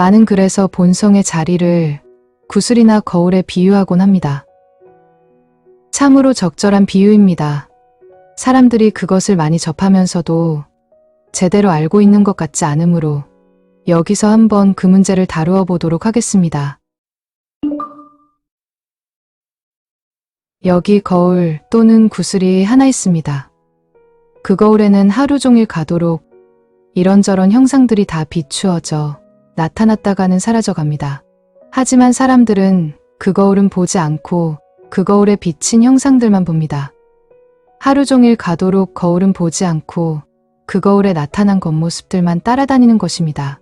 많은 글에서 본성의 자리를 구슬이나 거울에 비유하곤 합니다. 참으로 적절한 비유입니다. 사람들이 그것을 많이 접하면서도 제대로 알고 있는 것 같지 않으므로 여기서 한번 그 문제를 다루어 보도록 하겠습니다. 여기 거울 또는 구슬이 하나 있습니다. 그 거울에는 하루 종일 가도록 이런저런 형상들이 다 비추어져 나타났다가는 사라져 갑니다. 하지만 사람들은 그 거울은 보지 않고 그 거울에 비친 형상들만 봅니다. 하루 종일 가도록 거울은 보지 않고 그 거울에 나타난 겉모습들만 따라다니는 것입니다.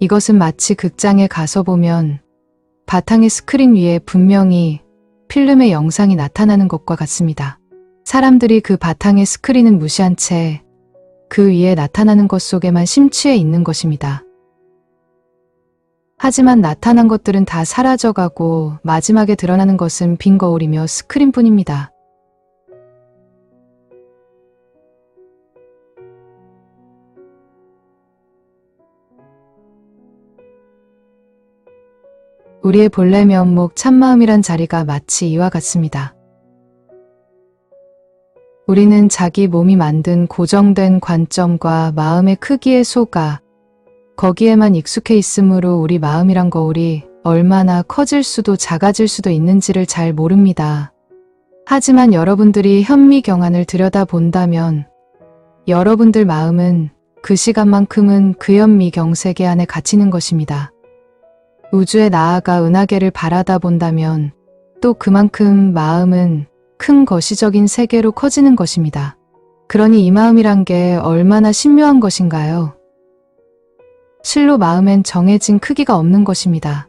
이것은 마치 극장에 가서 보면 바탕의 스크린 위에 분명히 필름의 영상이 나타나는 것과 같습니다. 사람들이 그 바탕의 스크린은 무시한 채 그 위에 나타나는 것 속에만 심취해 있는 것입니다. 하지만 나타난 것들은 다 사라져가고 마지막에 드러나는 것은 빈 거울이며 스크린뿐입니다. 우리의 본래 면목 참마음이란 자리가 마치 이와 같습니다. 우리는 자기 몸이 만든 고정된 관점과 마음의 크기에 속아 거기에만 익숙해 있으므로 우리 마음이란 거울이 얼마나 커질 수도 작아질 수도 있는지를 잘 모릅니다. 하지만 여러분들이 현미경안을 들여다본다면 여러분들 마음은 그 시간만큼은 그 현미경 세계 안에 갇히는 것입니다. 우주에 나아가 은하계를 바라다 본다면 또 그만큼 마음은 큰 거시적인 세계로 커지는 것입니다. 그러니 이 마음이란 게 얼마나 신묘한 것인가요? 실로 마음엔 정해진 크기가 없는 것입니다.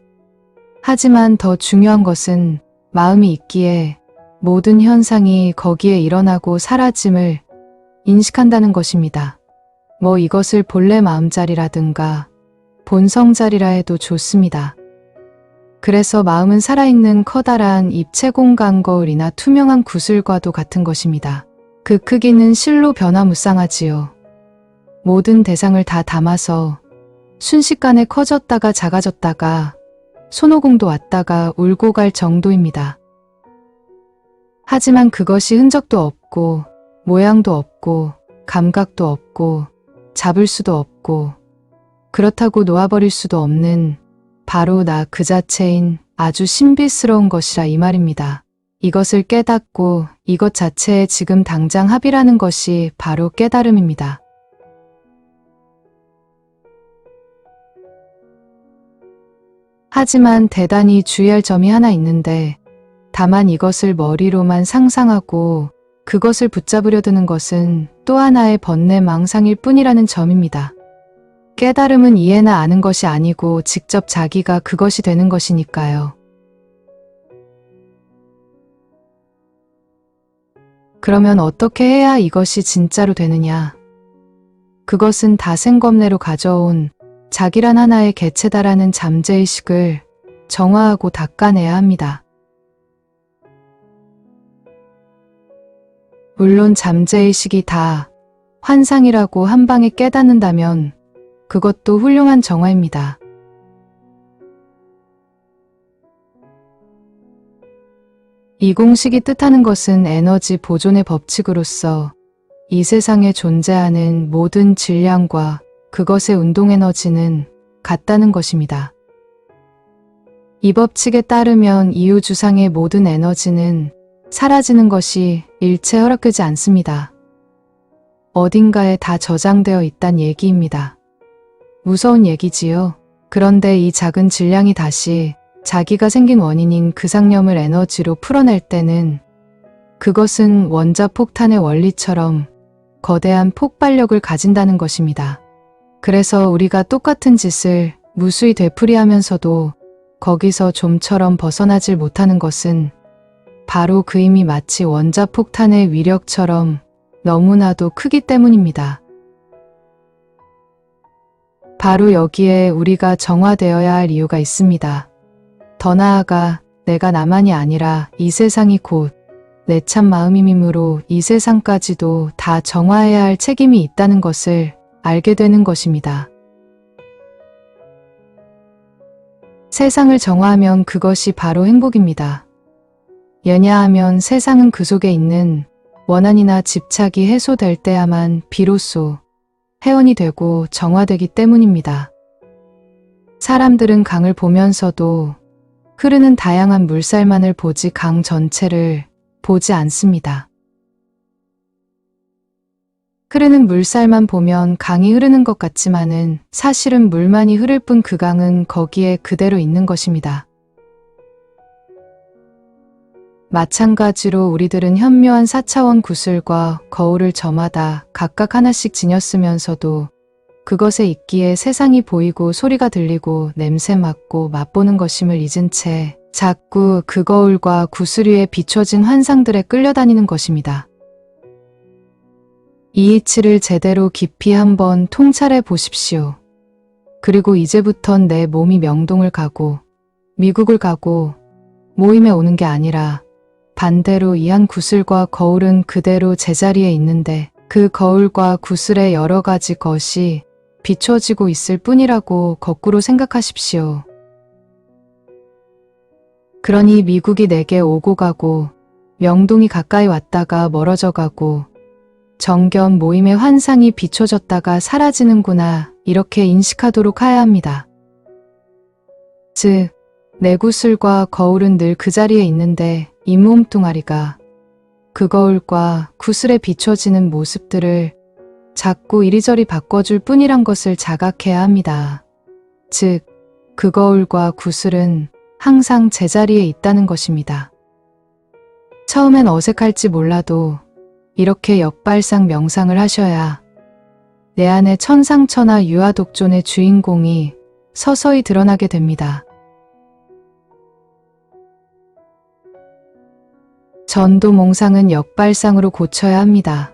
하지만 더 중요한 것은 마음이 있기에 모든 현상이 거기에 일어나고 사라짐을 인식한다는 것입니다. 뭐 이것을 본래 마음자리라든가 본성자리라 해도 좋습니다. 그래서 마음은 살아있는 커다란 입체 공간 거울이나 투명한 구슬과도 같은 것입니다. 그 크기는 실로 변화무쌍하지요. 모든 대상을 다 담아서 순식간에 커졌다가 작아졌다가 손오공도 왔다가 울고 갈 정도입니다. 하지만 그것이 흔적도 없고 모양도 없고 감각도 없고 잡을 수도 없고 그렇다고 놓아버릴 수도 없는 바로 나 그 자체인 아주 신비스러운 것이라 이 말입니다. 이것을 깨닫고 이것 자체에 지금 당장 합이라는 것이 바로 깨달음입니다. 하지만 대단히 주의할 점이 하나 있는데 다만 이것을 머리로만 상상하고 그것을 붙잡으려 드는 것은 또 하나의 번뇌 망상일 뿐이라는 점입니다. 깨달음은 이해나 아는 것이 아니고 직접 자기가 그것이 되는 것이니까요. 그러면 어떻게 해야 이것이 진짜로 되느냐? 그것은 다생검내로 가져온 자기란 하나의 개체다라는 잠재의식을 정화하고 닦아내야 합니다. 물론 잠재의식이 다 환상이라고 한 방에 깨닫는다면 그것도 훌륭한 정화입니다. 이 공식이 뜻하는 것은 에너지 보존의 법칙으로서 이 세상에 존재하는 모든 질량과 그것의 운동 에너지는 같다는 것입니다. 이 법칙에 따르면 이유 주상의 모든 에너지는 사라지는 것이 일체 허락되지 않습니다. 어딘가에 다 저장되어 있단 얘기입니다. 무서운 얘기지요. 그런데 이 작은 질량이 다시 자기가 생긴 원인인 그 상념을 에너지로 풀어낼 때는 그것은 원자 폭탄의 원리처럼 거대한 폭발력을 가진다는 것입니다. 그래서 우리가 똑같은 짓을 무수히 되풀이하면서도 거기서 좀처럼 벗어나질 못하는 것은 바로 그 힘이 마치 원자 폭탄의 위력처럼 너무나도 크기 때문입니다. 바로 여기에 우리가 정화되어야 할 이유가 있습니다. 더 나아가 내가 나만이 아니라 이 세상이 곧 내 참 마음임이므로 이 세상까지도 다 정화해야 할 책임이 있다는 것을 알게 되는 것입니다. 세상을 정화하면 그것이 바로 행복입니다. 왜냐하면 세상은 그 속에 있는 원한이나 집착이 해소될 때야만 비로소 회원이 되고 정화되기 때문입니다. 사람들은 강을 보면서도 흐르는 다양한 물살만을 보지 강 전체를 보지 않습니다. 흐르는 물살만 보면 강이 흐르는 것 같지만은 사실은 물만이 흐를 뿐 그 강은 거기에 그대로 있는 것입니다. 마찬가지로 우리들은 현묘한 4차원 구슬과 거울을 저마다 각각 하나씩 지녔으면서도 그것에 있기에 세상이 보이고 소리가 들리고 냄새 맡고 맛보는 것임을 잊은 채 자꾸 그 거울과 구슬 위에 비춰진 환상들에 끌려다니는 것입니다. 이 이치를 제대로 깊이 한번 통찰해 보십시오. 그리고 이제부턴 내 몸이 명동을 가고 미국을 가고 모임에 오는 게 아니라 반대로 이한 구슬과 거울은 그대로 제자리에 있는데 그 거울과 구슬의 여러 가지 것이 비춰지고 있을 뿐이라고 거꾸로 생각하십시오. 그러니 미국이 내게 오고 가고 명동이 가까이 왔다가 멀어져 가고 정견 모임의 환상이 비춰졌다가 사라지는구나 이렇게 인식하도록 하야 합니다. 즉, 내 구슬과 거울은 늘 그 자리에 있는데 이 몸뚱아리가 그 거울과 구슬에 비춰지는 모습들을 자꾸 이리저리 바꿔줄 뿐이란 것을 자각해야 합니다. 즉, 그 거울과 구슬은 항상 제자리에 있다는 것입니다. 처음엔 어색할지 몰라도 이렇게 역발상 명상을 하셔야 내 안에 천상천하 유아독존의 주인공이 서서히 드러나게 됩니다. 전도 몽상은 역발상으로 고쳐야 합니다.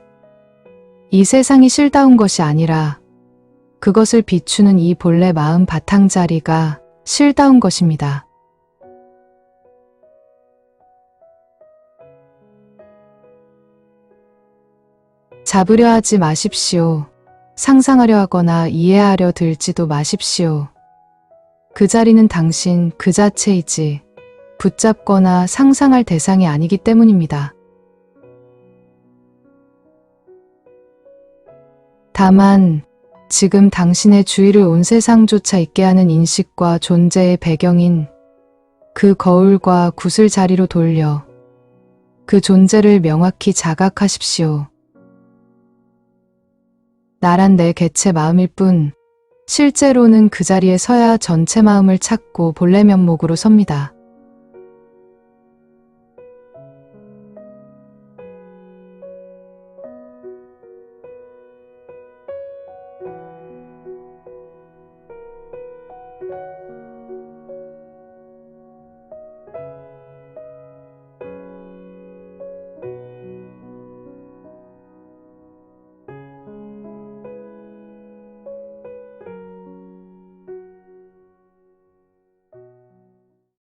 이 세상이 실다운 것이 아니라 그것을 비추는 이 본래 마음 바탕자리가 실다운 것입니다. 잡으려 하지 마십시오. 상상하려 하거나 이해하려 들지도 마십시오. 그 자리는 당신 그 자체이지 붙잡거나 상상할 대상이 아니기 때문입니다. 다만 지금 당신의 주위를 온 세상조차 있게 하는 인식과 존재의 배경인 그 거울과 구슬 자리로 돌려 그 존재를 명확히 자각하십시오. 나란 내 개체 마음일 뿐 실제로는 그 자리에 서야 전체 마음을 찾고 본래 면목으로 섭니다.